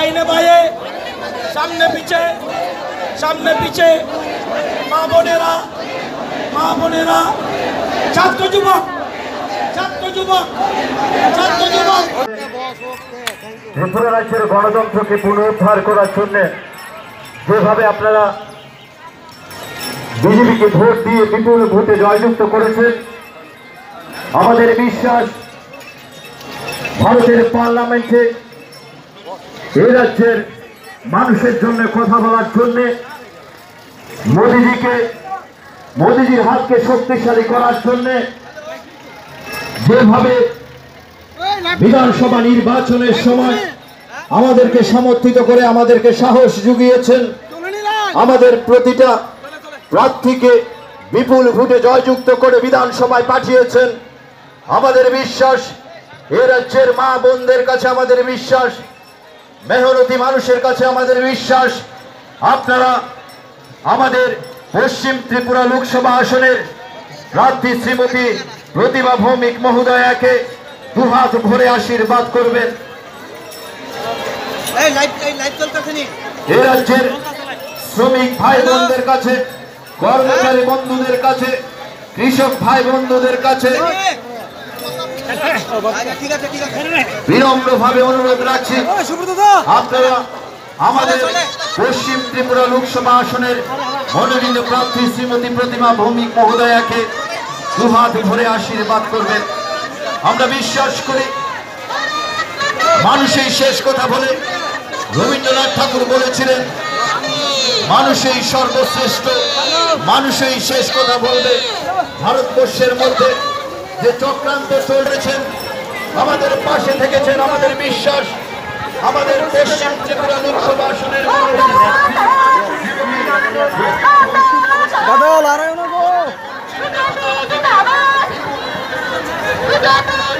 ডাইনে বাইরে সামনে পিছে সামনে পিছে। মা বোনেরা মা বোনেরা, ছাত্র যুবক ছাত্র যুবক ছাত্র যুবক। ত্রিপুরা রাজ্যের গণতন্ত্রকে পুনরুদ্ধার করার জন্য যেভাবে আপনারা বিজেপিকে ভোট দিয়ে বিপুল ভোটে জয়যুক্ত করেছেন, আমাদের বিশ্বাস ভারতের পার্লামেন্টে এ রাজ্যের মানুষের জন্য কথা বলার জন্য মোদিজিকে, মোদিজির হাতকে শক্তিশালী করার জন্য যেভাবে বিধানসভা নির্বাচনের সময় আমাদেরকে সমর্থিত করে, আমাদেরকে সাহস জুগিয়েছেন, আমাদের প্রতিটা প্রার্থীকে বিপুল ভোটে জয়যুক্ত করে বিধানসভায় পাঠিয়েছেন। আমাদের বিশ্বাস, এ রাজ্যের মা বোনদের কাছে আমাদের বিশ্বাস মেহনতি মানুষের কাছে আমাদের বিশ্বাস। আপনারা আমাদের পশ্চিম ত্রিপুরা লোকসভা আসনের প্রার্থী শ্রীমতী প্রতিভা ভৌমিক মহোদয়াকে দুহাত ভরে আশীর্বাদ করবেন। এ রাজ্যের শ্রমিক ভাই বোনদের কাছে কর্মচারী বন্ধুদের কাছে কৃষক ভাই বন্ধুদের কাছে আচ্ছা ঠিক আছে ঠিক আছে বিনম্র ভাবে অনুরোধ রাখছি আপনারা আমাদের পশ্চিম ত্রিপুরা লোকসভা আসনের মনোনীত প্রার্থী শ্রীমতী প্রতিমা ভৌমিক মহোদয়াকে দুহাত ভরে আশীর্বাদ করবেন। আমরা বিশ্বাস করি মানুষই শেষ কথা বলে রবীন্দ্রনাথ ঠাকুর বলেছিলেন মানুষই সর্বশ্রেষ্ঠ মানুষই শেষ কথা বলবে ভারতবর্ষের মধ্যে যে চক্রান্ত চলেছেন আমাদের পাশে থেকেছেন আমাদের বিশ্বাস আমাদের পশ্চিম ত্রিপুরা লোকসভা আসনের দাদা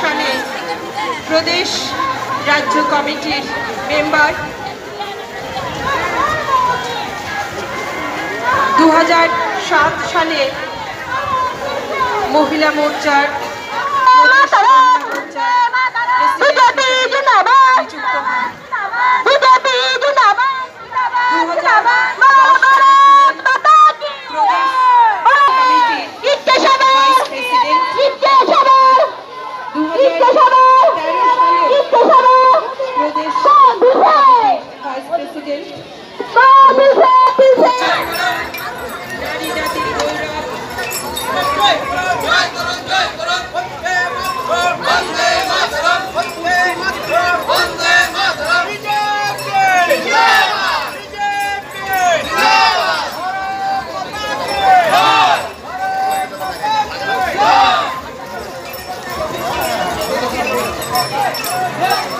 সালে প্রদেশ রাজ্য কমিটির মেম্বার। দু সালে মহিলা মোর্চার নিযুক্ত হন। Yeah.